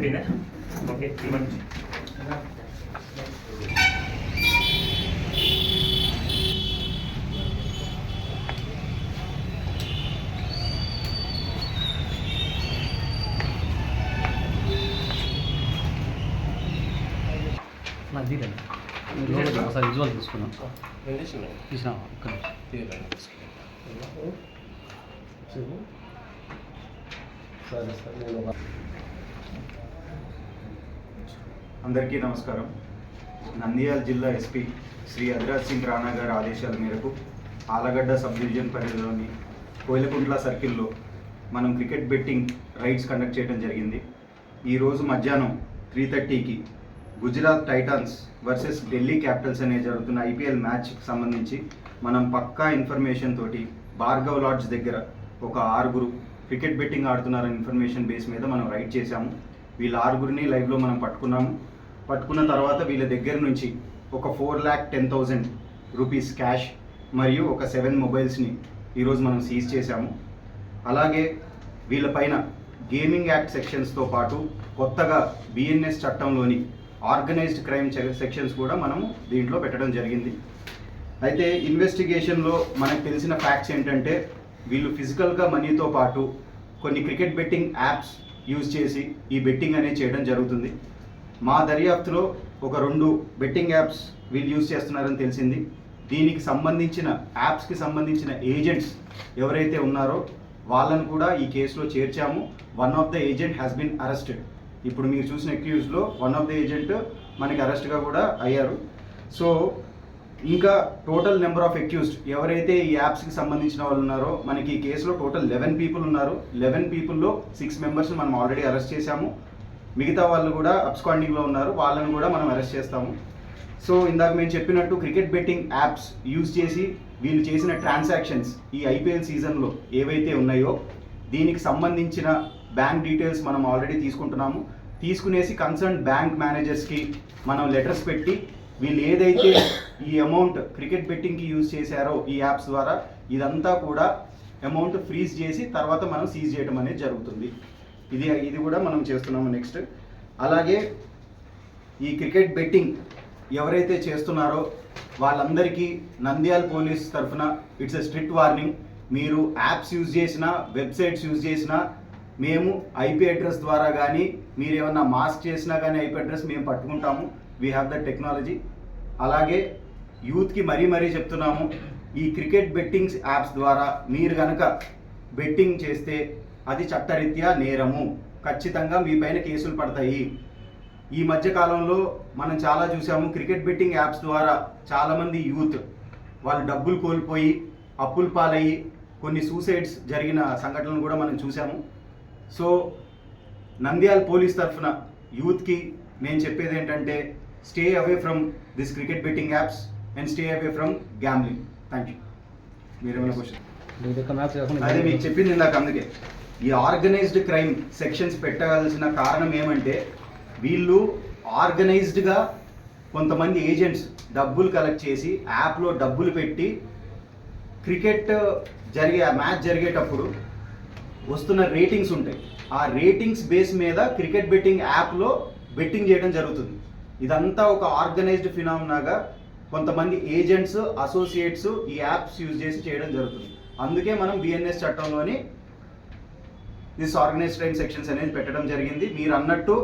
అయిపోయిందా ఓకే ఇవ్వండి. ఒకసారి విజువల్ తీసుకున్నాం తీసినా ఇక్కడ సరే సరే అందరికీ నమస్కారం. నంద్యాల జిల్లా ఎస్పీ శ్రీ అద్రాజ్ సింగ్ రాణా గారి ఆదేశాల మేరకు ఆలగడ్డ సబ్ డివిజన్ పరిధిలోని కోయిలకుంట్ల సర్కిల్లో మనం క్రికెట్ బెట్టింగ్ రైడ్స్ కండక్ట్ చేయడం జరిగింది. ఈరోజు మధ్యాహ్నం త్రీ థర్టీకి Gujarat Titans versus Delhi Capitals అనే జరుగుతున్న ఐపీఎల్ మ్యాచ్కి సంబంధించి మనం పక్కా ఇన్ఫర్మేషన్ తోటి భార్గవ్ లాడ్జ్ దగ్గర ఒక ఆరుగురు క్రికెట్ బెట్టింగ్ ఆడుతున్నారనే ఇన్ఫర్మేషన్ బేస్ మీద మనం రైడ్ చేశాము. వీళ్ళ ఆరుగురిని లైవ్లో మనం పట్టుకున్నాము. పట్టుకున్న తర్వాత వీళ్ళ దగ్గర నుంచి ఒక four lakh ten thousand rupees cash మరియు ఒక సెవెన్ మొబైల్స్ని ఈరోజు మనం సీజ్ చేశాము. అలాగే వీళ్ళపైన గేమింగ్ యాక్ట్ సెక్షన్స్తో పాటు కొత్తగా బిఎన్ఎస్ చట్టంలోని ఆర్గనైజ్డ్ క్రైమ్ సెక్షన్స్ కూడా మనము దీంట్లో పెట్టడం జరిగింది. అయితే ఇన్వెస్టిగేషన్లో మనకు తెలిసిన ఫ్యాక్ట్స్ ఏంటంటే వీళ్ళు ఫిజికల్గా మనీతో పాటు కొన్ని క్రికెట్ బెట్టింగ్ యాప్స్ యూజ్ చేసి ఈ బెట్టింగ్ అనేది చేయడం జరుగుతుంది. మా దర్యాప్తులో ఒక రెండు బెట్టింగ్ యాప్స్ వీళ్ళు యూజ్ చేస్తున్నారని తెలిసింది. దీనికి సంబంధించిన యాప్స్కి సంబంధించిన ఏజెంట్స్ ఎవరైతే ఉన్నారో వాళ్ళని కూడా ఈ కేసులో చేర్చాము. One of the agent has been arrested ఇప్పుడు మీరు చూసిన అక్యూజ్లో వన్ ఆఫ్ ద ఏజెంట్ మనకి అరెస్ట్గా కూడా అయ్యారు. సో ఇంకా టోటల్ నెంబర్ ఆఫ్ అక్యూస్డ్ ఎవరైతే ఈ యాప్స్కి సంబంధించిన వాళ్ళు ఉన్నారో మనకి ఈ కేసులో టోటల్ లెవెన్ పీపుల్ ఉన్నారు. లెవెన్ పీపుల్లో సిక్స్ మెంబర్స్ని మనం ఆల్రెడీ అరెస్ట్ చేశాము. మిగతా వాళ్ళు కూడా అబ్స్కాండింగ్లో ఉన్నారు. వాళ్ళని కూడా మనం అరెస్ట్ చేస్తాము. సో ఇందాక మేము చెప్పినట్టు క్రికెట్ బెట్టింగ్ యాప్స్ యూజ్ చేసి వీళ్ళు చేసిన ట్రాన్సాక్షన్స్ ఈ ఐపీఎల్ సీజన్లో ఏవైతే ఉన్నాయో దీనికి సంబంధించిన బ్యాంక్ డీటెయిల్స్ మనం ఆల్రెడీ తీసుకుంటున్నాము. తీసుకునేసి కన్సర్న్ బ్యాంక్ మేనేజర్స్కి మనం లెటర్స్ పెట్టి వీళ్ళు ఏదైతే ఈ అమౌంట్ క్రికెట్ బెట్టింగ్కి యూజ్ చేశారో ఈ యాప్స్ ద్వారా ఇదంతా కూడా అమౌంట్ ఫ్రీజ్ చేసి తర్వాత మనం సీజ్ చేయడం అనేది జరుగుతుంది. ఇది ఇది కూడా మనం చేస్తున్నాము నెక్స్ట్ అలాగే ఈ క్రికెట్ బెట్టింగ్ ఎవరైతే చేస్తున్నారో వాళ్ళందరికీ నంద్యాల పోలీస్ తరఫున ఇట్స్ ఎ స్ట్రిక్ట్ వార్నింగ్ మీరు యాప్స్ యూజ్ చేసినా వెబ్సైట్స్ యూజ్ చేసినా మేము ఐపీ అడ్రస్ ద్వారా కానీ మీరు ఏమన్నా మాస్క్ చేసినా కానీ ఐపీ అడ్రస్ మేము పట్టుకుంటాము. వీ హ్యావ్ ద టెక్నాలజీ అలాగే యూత్కి మరీ మరీ చెప్తున్నాము ఈ క్రికెట్ బెట్టింగ్స్ యాప్స్ ద్వారా మీరు కనుక బెట్టింగ్ చేస్తే అది చట్టరీత్యా నేరము. ఖచ్చితంగా మీ పైన కేసులు పడతాయి. ఈ మధ్య కాలంలో మనం చాలా చూసాము క్రికెట్ బెట్టింగ్ యాప్స్ ద్వారా చాలామంది యూత్ వాళ్ళు డబ్బులు కోల్పోయి అప్పుల పాలయ్యి కొన్ని సూసైడ్స్ జరిగిన సంఘటనలు కూడా మనం చూసాము. సో నంద్యాల పోలీస్ తరఫున యూత్కి నేను చెప్పేది ఏంటంటే stay away from this cricket betting apps. And stay away from gambling thank you మీరేమైనా క్వశ్చన్ అదే మీకు చెప్పింది ఇందాక అందుకే. ఈ ఆర్గనైజ్డ్ క్రైమ్ సెక్షన్స్ పెట్టవలసిన కారణం ఏమంటే వీళ్ళు ఆర్గనైజ్డ్గా కొంతమంది ఏజెంట్స్ డబ్బులు కలెక్ట్ చేసి యాప్లో డబ్బులు పెట్టి క్రికెట్ జరిగే మ్యాచ్ జరిగేటప్పుడు వస్తున్న రేటింగ్స్ ఉంటాయి. ఆ రేటింగ్స్ బేస్ మీద క్రికెట్ బెట్టింగ్ యాప్లో బెట్టింగ్ చేయడం జరుగుతుంది. ఇదంతా ఒక ఆర్గనైజ్డ్ ఫినామినాగా కొంతమంది ఏజెంట్స్ అసోసియేట్స్ ఈ యాప్స్ యూజ్ చేసి చేయడం జరుగుతుంది. అందుకే మనం బిఎన్ఎస్ చట్టంలోని దిస్ ఆర్గనైజ్ క్రైమ్ సెక్షన్స్ అనేది పెట్టడం జరిగింది. మీరు అన్నట్టు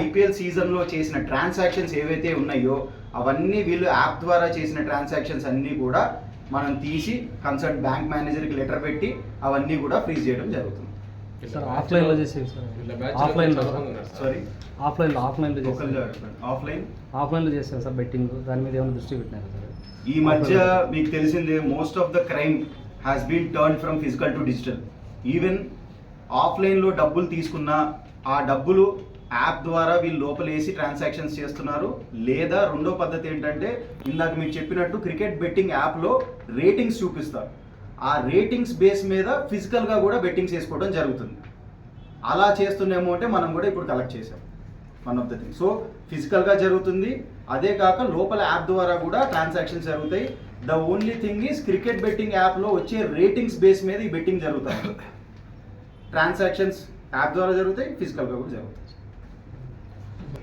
ఐపీఎల్ సీజన్లో చేసిన ట్రాన్సాక్షన్స్ ఏవైతే ఉన్నాయో అవన్నీ వీళ్ళు యాప్ ద్వారా చేసిన ట్రాన్సాక్షన్స్ అన్నీ కూడా మనం తీసి కన్సర్న్ బ్యాంక్ మేనేజర్కి లెటర్ పెట్టి అవన్నీ కూడా ఫ్రీజ్ చేయడం జరుగుతుంది. సార్ ఆఫ్లైన్లో చేసేది సార్ ఆఫ్లైన్లో సారీ ఆఫ్లైన్లో ఆఫ్లైన్లో చేసేది ఆఫ్లైన్ ఆఫ్లైన్లో చేశారు సార్ బెట్టింగ్ దాని మీద ఏమైనా దృష్టి పెట్టినారు సార్ ఈ మధ్య మీకు తెలిసిందే most of the crime has been turn from physical to digital even ఆఫ్లైన్లో డబ్బులు తీసుకున్న ఆ డబ్బులు యాప్ ద్వారా వీళ్ళు లోపలేసి ట్రాన్సాక్షన్స్ చేస్తున్నారు. లేదా రెండో పద్ధతి ఏంటంటే ఇందాక మీకు చెప్పినట్టు క్రికెట్ బెట్టింగ్ యాప్లో రేటింగ్స్ చూపిస్తారు. ఆ రేటింగ్స్ బేస్ మీద ఫిజికల్గా కూడా బెట్టింగ్స్ వేసుకోవడం జరుగుతుంది. అలా చేస్తున్నామో అంటే మనం కూడా ఇప్పుడు కలెక్ట్ చేసాం one of the thing so ఫిజికల్గా జరుగుతుంది. అదే కాక లోపల యాప్ ద్వారా కూడా ట్రాన్సాక్షన్స్ జరుగుతాయి. The only thing is cricket betting యాప్లో వచ్చే రేటింగ్స్ బేస్ మీద ఈ బెట్టింగ్ జరుగుతుంది. ట్రాన్సాక్షన్స్ యాప్ ద్వారా జరుగుతాయి ఫిజికల్గా కూడా జరుగుతాయి.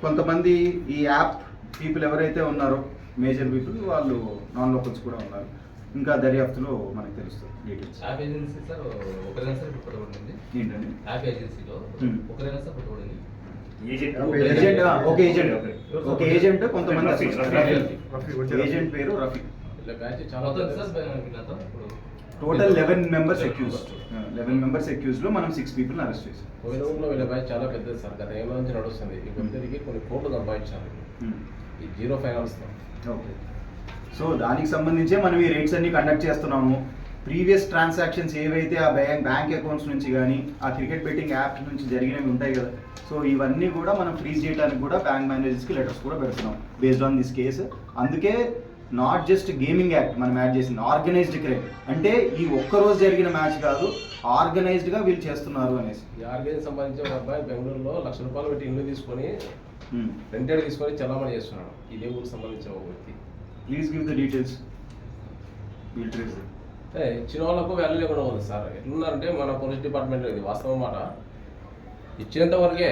కొంతమంది ఈ యాప్ పీపుల్ ఎవరైతే ఉన్నారో మేజర్ పీపుల్ వాళ్ళు నాన్ లోకల్స్ కూడా ఉన్నారు. ఇంకా దర్యాప్తులో మనకు తెలుస్తుంది డీటెయిల్స్ యాప్ ఏజెన్సీ సార్ ఒకరైనా సార్ ఇప్పుడు పట్టుబడింది ఏంటండి? యాప్ ఏజెన్సీలో Hmm. ఒకరైనా సార్ పట్టుబడింది ఏజెంట్ ఏజెంట్ ఒక ఏజెంట్ ఒక ఏజెంట్ కొంతమంది. ఏజెంట్ పేరు రఫీ ఇలా బ్యాచ్ చాలా అవుతుంది సార్ వీళ్ళంతా ఇప్పుడు total eleven members accused eleven members అక్యూజ్లో మనం సిక్స్ పీపుల్ అరెస్ట్ చేసాం కోయిలంలో వీళ్ళ బ్యాచ్ చాలా పెద్దది సార్. గత ఏళ్ళ నుంచి నడుస్తుంది. ఈ కొద్దికి కొన్ని కోట్లు సంపాదించారు ఈ జీరో ఫైనాన్స్ ఓకే సో దానికి సంబంధించే మనం ఈ రేట్స్ అన్ని కండక్ట్ చేస్తున్నాము. ప్రీవియస్ ట్రాన్సాక్షన్స్ ఏవైతే ఆ బ్యాంక్ బ్యాంక్ అకౌంట్స్ నుంచి కానీ ఆ క్రికెట్ బెట్టింగ్ యాప్ నుంచి జరిగినవి ఉంటాయి కదా. సో ఇవన్నీ కూడా మనం ఫ్రీజ్ చేయడానికి కూడా బ్యాంక్ మేనేజర్స్కి లెటర్స్ కూడా పెడుతున్నాం బేస్డ్ ఆన్ దిస్ కేసు అందుకే నాట్ జస్ట్ గేమింగ్ యాక్ట్ మనం యాడ్ చేసింది ఆర్గనైజ్డ్ క్రైమ్ అంటే ఈ ఒక్క రోజు జరిగిన మ్యాచ్ కాదు ఆర్గనైజ్డ్గా వీళ్ళు చేస్తున్నారు అనేసి. ఈ ఆర్గనైజ్ సంబంధించిన ఒక అబ్బాయి బెంగళూరులో లక్ష రూపాయలు పెట్టి ఇల్లు తీసుకొని. రెంటెడ్ తీసుకొని చలామణి చేస్తున్నాడు. ఇదే ఊరికి సంబంధించిన ఒక వ్యక్తి. Please give the details we'll trace అంటే ఇచ్చిన వాళ్ళకు వాల్యూ లేకుండా ఉంది సార్. ఎట్లున్నారంటే మన పోలీస్ డిపార్ట్మెంట్ ఇది వాస్తవం మాట ఇచ్చినంత వరకే